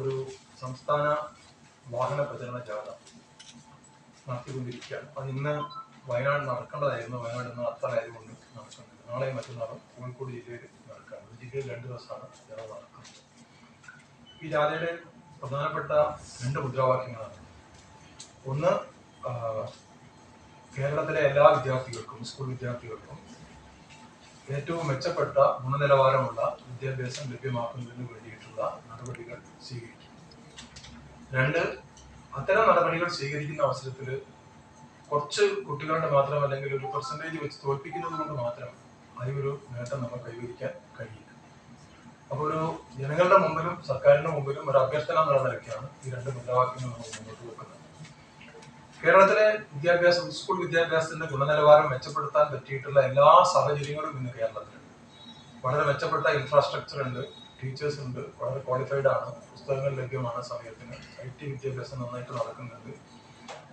ഒരു സംസ്ഥാന വാഹന പ്രചരണ ജാഥ നടത്തിക്കൊണ്ടിരിക്കുകയാണ്. അത് ഇന്ന് വയനാട് നടക്കേണ്ടതായിരുന്നു. വയനാട് ഇന്ന് അത്തറായതുകൊണ്ട് നടക്കുന്നില്ല. നാളെയും മറ്റന്നാളും കോഴിക്കോട് ജില്ലയിൽ നടക്കുകയാണ്. ജില്ലയിൽ രണ്ട് ദിവസമാണ് ജാഥ നടക്കുന്നത്. ഈ ജാഥയുടെ പ്രധാനപ്പെട്ട രണ്ട് മുദ്രാവാക്യങ്ങളാണ്. ഒന്ന് കേരളത്തിലെ എല്ലാ വിദ്യാർത്ഥികൾക്കും സ്കൂൾ വിദ്യാർത്ഥികൾക്കും ഏറ്റവും മെച്ചപ്പെട്ട ഗുണനിലവാരമുള്ള വിദ്യാഭ്യാസം ലഭ്യമാക്കുന്നതിന് വേണ്ടിയിട്ടുള്ള നടപടികൾ സ്വീകരിക്കും രണ്ട് അത്തരം നടപടികൾ സ്വീകരിക്കുന്ന അവസരത്തിൽ കുറച്ച് കുട്ടികളുടെ മാത്രം അല്ലെങ്കിൽ ഒരു പെർസെന്റേജ് വെച്ച് തോൽപ്പിക്കുന്നത് കൊണ്ട് മാത്രം അതിനൊരു നേട്ടം നമ്മൾ കൈവരിക്കാൻ കഴിയില്ല. അപ്പോൾ ഒരു ജനങ്ങളുടെ മുമ്പിലും സർക്കാരിന്റെ മുമ്പിലും ഒരു അഭ്യർത്ഥന എന്നുള്ള നിലയ്ക്കാണ് ഈ രണ്ട് മുദ്രാവാക്യങ്ങൾ നമ്മൾ മുന്നോട്ട് വെക്കുന്നത്. കേരളത്തിലെ വിദ്യാഭ്യാസം സ്കൂൾ വിദ്യാഭ്യാസത്തിന്റെ ഗുണനിലവാരം മെച്ചപ്പെടുത്താൻ പറ്റിയിട്ടുള്ള എല്ലാ സാഹചര്യങ്ങളും ഇന്ന് കേരളത്തിലുണ്ട്. വളരെ മെച്ചപ്പെട്ട ഇൻഫ്രാസ്ട്രക്ചർ ഉണ്ട്. ടീച്ചേഴ്സ് ഉണ്ട്. വളരെ ക്വാളിഫൈഡ് ആണ്. പുസ്തകങ്ങൾ ലഭ്യമാണ് സമയത്തിന്. ഐ ടി വിദ്യാഭ്യാസം നന്നായിട്ട് നടക്കുന്നുണ്ട്.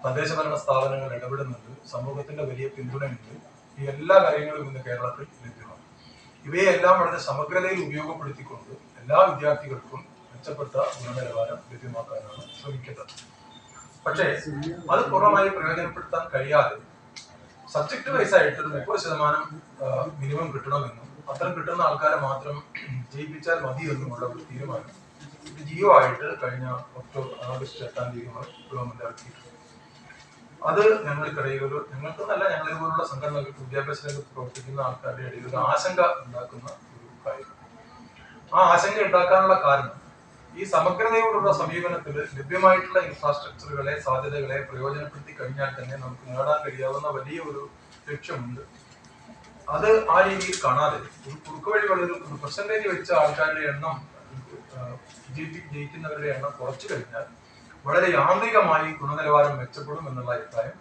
തദ്ദേശഭരണ സ്ഥാപനങ്ങൾ ഇടപെടുന്നുണ്ട്. സമൂഹത്തിന്റെ വലിയ പിന്തുണയുണ്ട്. ഈ എല്ലാ കാര്യങ്ങളും ഇന്ന് കേരളത്തിൽ ലഭ്യമാണ്. ഇവയെല്ലാം വളരെ സമഗ്രതയിൽ ഉപയോഗപ്പെടുത്തിക്കൊണ്ട് എല്ലാ വിദ്യാർത്ഥികൾക്കും മെച്ചപ്പെട്ട ഗുണനിലവാരം ലഭ്യമാക്കാനാണ് ശ്രമിക്കുന്നത് പക്ഷേ അത് പൂർണമായി പ്രയോജനപ്പെടുത്താൻ കഴിയാതെ സബ്ജക്ട് വൈസ് ആയിട്ട് മുപ്പത് ശതമാനം മിനിമം കിട്ടണമെന്നും അത്തരം കിട്ടുന്ന ആൾക്കാരെ മാത്രം ജയിപ്പിച്ചാൽ മതി എന്നുമുള്ള ഒരു തീരുമാനം. ഇത് ജിയോ ആയിട്ട് കഴിഞ്ഞ ഒക്ടോബർ ആഗസ്റ്റ് എട്ടാം തീയതി മുതൽ ഗവൺമെന്റ് ഇറക്കിയിട്ടുണ്ട്. അത് ഞങ്ങൾക്കിടയിൽ ഒരു ഞങ്ങൾക്ക് നല്ല ഞങ്ങളെ പോലുള്ള സംഘടനകൾക്ക് വിദ്യാഭ്യാസ രംഗത്ത് പ്രവർത്തിക്കുന്ന ആൾക്കാരുടെ ഇടയിൽ ഒരു ആശങ്ക ഉണ്ടാക്കുന്ന ഒരു കാര്യം. ആ ആശങ്ക ഉണ്ടാക്കാനുള്ള കാരണം ഈ സമഗ്രതയോടുള്ള സമീപനത്തിൽ ലഭ്യമായിട്ടുള്ള ഇൻഫ്രാസ്ട്രക്ചറുകളെ സാധ്യതകളെ പ്രയോജനപ്പെടുത്തി കഴിഞ്ഞാൽ തന്നെ നമുക്ക് നേടാൻ കഴിയാവുന്ന വലിയ ഒരു ലക്ഷ്യമുണ്ട് അത് ആ രീതിയിൽ കാണാതെ. ഒരു കുറുക്കുവഴികളിൽ ഒരു പെർസെന്റേജ് വെച്ച ആൾക്കാരുടെ എണ്ണം ആ, ജയിപ്പി- ജയിക്കുന്നവരുടെ എണ്ണം കുറച്ചു കഴിഞ്ഞാൽ വളരെ യാന്ത്രികമായി ഗുണനിലവാരം മെച്ചപ്പെടും എന്നുള്ള അഭിപ്രായം